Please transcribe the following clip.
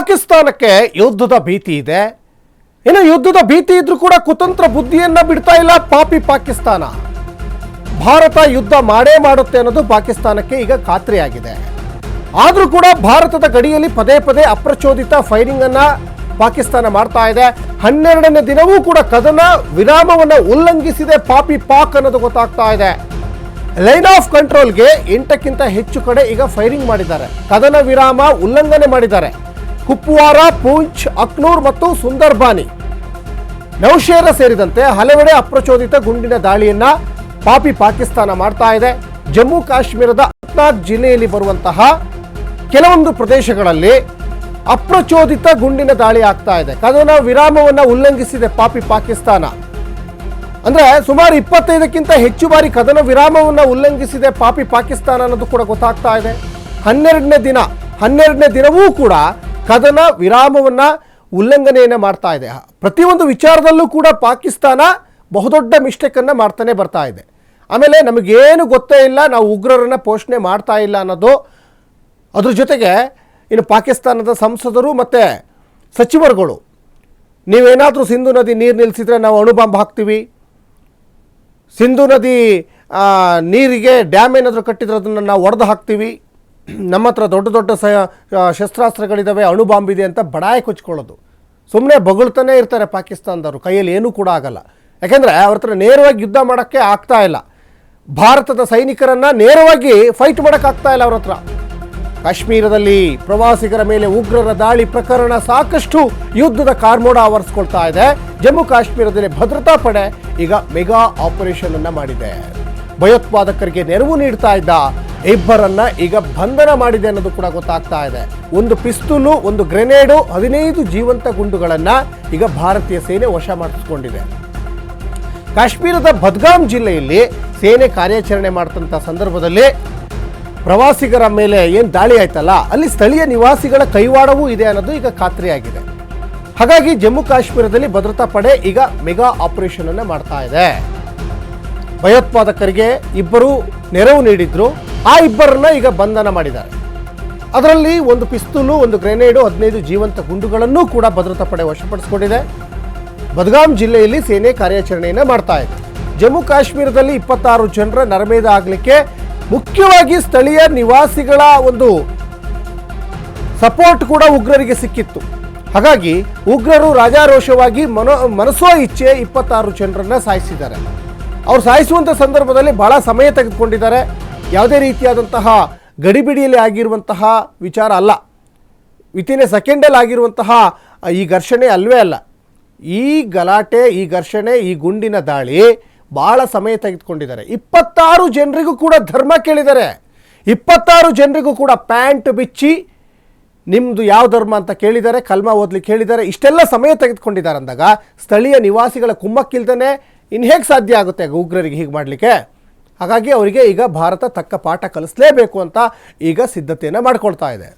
ಪಾಕಿಸ್ತಾನಕ್ಕೆ ಯುದ್ಧದ ಭೀತಿ ಇದೆ. ಇನ್ನು ಯುದ್ಧದ ಭೀತಿ ಇದ್ರೂ ಕೂಡ ಕುತಂತ್ರ ಬುದ್ಧಿಯನ್ನ ಬಿಡ್ತಾ ಇಲ್ಲ ಪಾಪಿ ಪಾಕಿಸ್ತಾನ. ಭಾರತ ಯುದ್ಧ ಮಾಡೇ ಮಾಡುತ್ತೆ ಅನ್ನೋದು ಪಾಕಿಸ್ತಾನಕ್ಕೆ ಈಗ ಖಾತ್ರಿಯಾಗಿದೆ. ಆದರೂ ಕೂಡ ಭಾರತದ ಗಡಿಯಲ್ಲಿ ಪದೇ ಪದೇ ಅಪ್ರಚೋದಿತ ಫೈರಿಂಗ್ ಅನ್ನ ಪಾಕಿಸ್ತಾನ ಮಾಡ್ತಾ ಇದೆ. ಹನ್ನೆರಡನೇ ದಿನವೂ ಕೂಡ ಕದನ ವಿರಾಮವನ್ನು ಉಲ್ಲಂಘಿಸಿದೆ ಪಾಪಿ ಪಾಕ್ ಅನ್ನೋದು ಗೊತ್ತಾಗ್ತಾ ಇದೆ. ಲೈನ್ ಆಫ್ ಕಂಟ್ರೋಲ್ಗೆ ಎಂಟಕ್ಕಿಂತ ಹೆಚ್ಚು ಕಡೆ ಈಗ ಫೈರಿಂಗ್ ಮಾಡಿದ್ದಾರೆ. ಕದನ ವಿರಾಮ ಉಲ್ಲಂಘನೆ ಮಾಡಿದ್ದಾರೆ. ಕುಪ್ವಾರ, ಪೂಂಚ್, ಅಕ್ನೂರ್ ಮತ್ತು ಸುಂದರ್ಬಾನಿ. ನೌಶೇರ ಸೇರಿದಂತೆ ಹಲವೆಡೆ ಅಪ್ರಚೋದಿತ ಗುಂಡಿನ ದಾಳಿಯನ್ನ ಪಾಪಿ ಪಾಕಿಸ್ತಾನ ಮಾಡ್ತಾ ಇದೆ. ಜಮ್ಮು ಕಾಶ್ಮೀರದ ಅನಂತನಾಗ್ ಜಿಲ್ಲೆಯಲ್ಲಿ ಬರುವಂತಹ ಕೆಲವೊಂದು ಪ್ರದೇಶಗಳಲ್ಲಿ ಅಪ್ರಚೋದಿತ ಗುಂಡಿನ ದಾಳಿ ಆಗ್ತಾ ಇದೆ. ಕದನ ವಿರಾಮವನ್ನು ಉಲ್ಲಂಘಿಸಿದೆ ಪಾಪಿ ಪಾಕಿಸ್ತಾನ. ಅಂದ್ರೆ ಸುಮಾರು ಇಪ್ಪತ್ತೈದಕ್ಕಿಂತ ಹೆಚ್ಚು ಬಾರಿ ಕದನ ವಿರಾಮವನ್ನು ಉಲ್ಲಂಘಿಸಿದೆ ಪಾಪಿ ಪಾಕಿಸ್ತಾನ ಅನ್ನೋದು ಕೂಡ ಗೊತ್ತಾಗ್ತಾ ಇದೆ. ಹನ್ನೆರಡನೇ ದಿನ, ಹನ್ನೆರಡನೇ ದಿನವೂ ಕೂಡ ಕದನ ವಿರಾಮವನ್ನ ಉಲ್ಲಂಘನೆಯನ್ನು ಮಾಡ್ತಾ ಇದೆ. ಪ್ರತಿಯೊಂದು ವಿಚಾರದಲ್ಲೂ ಕೂಡ ಪಾಕಿಸ್ತಾನ ಬಹುದೊಡ್ಡ ಮಿಸ್ಟೇಕ್ ಅನ್ನ ಮಾಡ್ತಾನೆ ಬರ್ತಾ ಇದೆ. ಆಮೇಲೆ ನಮಗೇನು ಗೊತ್ತೇ ಇಲ್ಲ, ನಾವು ಉಗ್ರರನ್ನ ಪೋಷಣೆ ಮಾಡ್ತಾ ಇಲ್ಲ ಅನ್ನೋದು. ಅದ್ರ ಜೊತೆಗೆ ಇನ್ನು ಪಾಕಿಸ್ತಾನದ ಸಂಸದರು ಮತ್ತು ಸಚಿವರುಗಳು, ನೀವೇನಾದರೂ ಸಿಂಧು ನದಿ ನೀರು ನಿಲ್ಲಿಸಿದ್ರೆ ನಾವು ಅಣುಬಾಂಬ್ ಹಾಕ್ತೀವಿ. ಸಿಂಧು ನದಿ ನೀರಿಗೆ ಡ್ಯಾಮ್ ಏನಾದರೂ ಕಟ್ಟಿದ್ರೆ ಅದನ್ನು ನಾವು ಒಡೆದು ಹಾಕ್ತೀವಿ. ನಮ್ಮ ಹತ್ರ ದೊಡ್ಡ ದೊಡ್ಡ ಸ ಶಸ್ತ್ರಾಸ್ತ್ರಗಳಿದ್ದಾವೆ ಅಣು ಬಾಂಬ್ ಇದೆ ಅಂತ ಬಡಾಯಿ ಕೊಚ್ಕೊಳ್ಳೋದು. ಸುಮ್ಮನೆ ಬೊಗಳ್ತಾನೆ ಇರ್ತಾರೆ ಪಾಕಿಸ್ತಾನದವರು, ಕೈಯಲ್ಲಿ ಏನೂ ಕೂಡ ಆಗಲ್ಲ. ಯಾಕೆಂದರೆ ಅವ್ರ ಹತ್ರ ನೇರವಾಗಿ ಯುದ್ಧ ಮಾಡೋಕ್ಕೆ ಆಗ್ತಾ ಇಲ್ಲ. ಭಾರತದ ಸೈನಿಕರನ್ನು ನೇರವಾಗಿ ಫೈಟ್ ಮಾಡೋಕ್ಕಾಗ್ತಾ ಇಲ್ಲ ಅವ್ರ ಹತ್ರ. ಕಾಶ್ಮೀರದಲ್ಲಿ ಪ್ರವಾಸಿಗರ ಮೇಲೆ ಉಗ್ರರ ದಾಳಿ ಪ್ರಕರಣ ಸಾಕಷ್ಟು ಯುದ್ಧದ ಕಾರ್ಮೋಡ ಆವರಿಸ್ಕೊಳ್ತಾ ಇದೆ. ಜಮ್ಮು ಕಾಶ್ಮೀರದಲ್ಲಿ ಭದ್ರತಾ ಪಡೆ ಈಗ ಮೆಗಾ ಆಪರೇಷನ್ ಅನ್ನ ಮಾಡಿದೆ. ಭಯೋತ್ಪಾದಕರಿಗೆ ನೆರವು ನೀಡ್ತಾ ಇದ್ದ ಇಬ್ಬರನ್ನ ಈಗ ಬಂಧನ ಮಾಡಿದೆ ಅನ್ನೋದು ಕೂಡ ಗೊತ್ತಾಗ್ತಾ ಇದೆ. ಒಂದು ಪಿಸ್ತೂಲು, ಒಂದು ಗ್ರೆನೇಡು, ಹದಿನೈದು ಜೀವಂತ ಗುಂಡುಗಳನ್ನ ಈಗ ಭಾರತೀಯ ಸೇನೆ ವಶ ಮಾಡಿಸಿಕೊಂಡಿದೆ. ಕಾಶ್ಮೀರದ ಬದ್ಗಾಮ್ ಜಿಲ್ಲೆಯಲ್ಲಿ ಸೇನೆ ಕಾರ್ಯಾಚರಣೆ ಮಾಡ್ತಂಥ ಸಂದರ್ಭದಲ್ಲಿ ಪ್ರವಾಸಿಗರ ಮೇಲೆ ಏನು ದಾಳಿ ಆಯ್ತಲ್ಲ, ಅಲ್ಲಿ ಸ್ಥಳೀಯ ನಿವಾಸಿಗಳ ಕೈವಾಡವೂ ಇದೆ ಅನ್ನೋದು ಈಗ ಖಾತ್ರಿಯಾಗಿದೆ. ಹಾಗಾಗಿ ಜಮ್ಮು ಕಾಶ್ಮೀರದಲ್ಲಿ ಭದ್ರತಾ ಪಡೆ ಈಗ ಮೆಗಾ ಆಪರೇಷನ್ ಅನ್ನ ಮಾಡ್ತಾ ಇದೆ. ಭಯೋತ್ಪಾದಕರಿಗೆ ಇಬ್ಬರು ನೆರವು ನೀಡಿದ್ರು. ಆ ಇಬ್ಬರನ್ನ ಈಗ ಬಂಧನ ಮಾಡಿದ್ದಾರೆ. ಅದರಲ್ಲಿ ಒಂದು ಪಿಸ್ತೂಲು, ಒಂದು ಗ್ರೆನೇಡು, ಹದಿನೈದು ಜೀವಂತ ಗುಂಡುಗಳನ್ನು ಕೂಡ ಭದ್ರತಾ ಪಡೆ ವಶಪಡಿಸಿಕೊಂಡಿದೆ. ಬದ್ಗಾಮ್ ಜಿಲ್ಲೆಯಲ್ಲಿ ಸೇನೆ ಕಾರ್ಯಾಚರಣೆಯನ್ನು ಮಾಡ್ತಾ ಇದೆ. ಜಮ್ಮು ಕಾಶ್ಮೀರದಲ್ಲಿ ಇಪ್ಪತ್ತಾರು ಜನರ ನರಮೇಧ ಆಗಲಿಕ್ಕೆ ಮುಖ್ಯವಾಗಿ ಸ್ಥಳೀಯ ನಿವಾಸಿಗಳ ಒಂದು ಸಪೋರ್ಟ್ ಕೂಡ ಉಗ್ರರಿಗೆ ಸಿಕ್ಕಿತ್ತು. ಹಾಗಾಗಿ ಉಗ್ರರು ರಾಜಾರೋಷವಾಗಿ ಮನೋ ಮನಸೋ ಇಚ್ಛೆ ಇಪ್ಪತ್ತಾರು ಜನರನ್ನ ಸಾಯಿಸಿದ್ದಾರೆ. ಅವ್ರು ಸಾಯಿಸುವಂಥ ಸಂದರ್ಭದಲ್ಲಿ ಬಹಳ ಸಮಯ ತೆಗೆದುಕೊಂಡಿದ್ದಾರೆ. ಯಾವುದೇ ರೀತಿಯಾದಂತಹ ಗಡಿಬಿಡಿಯಲ್ಲಿ ಆಗಿರುವಂತಹ ವಿಚಾರ ಅಲ್ಲ. ವಿತಿನ್ ಎ ಸೆಕೆಂಡಲ್ಲಿ ಆಗಿರುವಂತಹ ಈ ಘರ್ಷಣೆ ಅಲ್ವೇ ಅಲ್ಲ. ಈ ಗಲಾಟೆ, ಈ ಘರ್ಷಣೆ, ಈ ಗುಂಡಿನ ದಾಳಿ ಭಾಳ ಸಮಯ ತೆಗೆದುಕೊಂಡಿದ್ದಾರೆ. ಇಪ್ಪತ್ತಾರು ಜನರಿಗೂ ಕೂಡ ಧರ್ಮ ಕೇಳಿದ್ದಾರೆ. ಇಪ್ಪತ್ತಾರು ಜನರಿಗೂ ಕೂಡ ಪ್ಯಾಂಟ್ ಬಿಚ್ಚಿ ನಿಮ್ಮದು ಯಾವ ಧರ್ಮ ಅಂತ ಕೇಳಿದ್ದಾರೆ, ಕಲ್ಮ ಓದ್ಲಿಕ್ಕೆ ಹೇಳಿದ್ದಾರೆ. ಇಷ್ಟೆಲ್ಲ ಸಮಯ ತೆಗೆದುಕೊಂಡಿದ್ದಾರೆ ಅಂದಾಗ ಸ್ಥಳೀಯ ನಿವಾಸಿಗಳ ಕುಮ್ಮಕ್ಕಿಲ್ದೇ ಇನ್ನು ಹೇಗೆ ಸಾಧ್ಯ ಆಗುತ್ತೆ ಉಗ್ರರಿಗೆ ಹೀಗೆ ಮಾಡಲಿಕ್ಕೆ? ಹಾಗಾಗಿ ಅವರಿಗೆ ಈಗ ಭಾರತ ತಕ್ಕ ಪಾಠ ಕಲಿಸಲೇಬೇಕು ಅಂತ ಈಗ ಸಿದ್ಧತೆಯನ್ನು ಮಾಡ್ಕೊಳ್ತಾ ಇದೆ.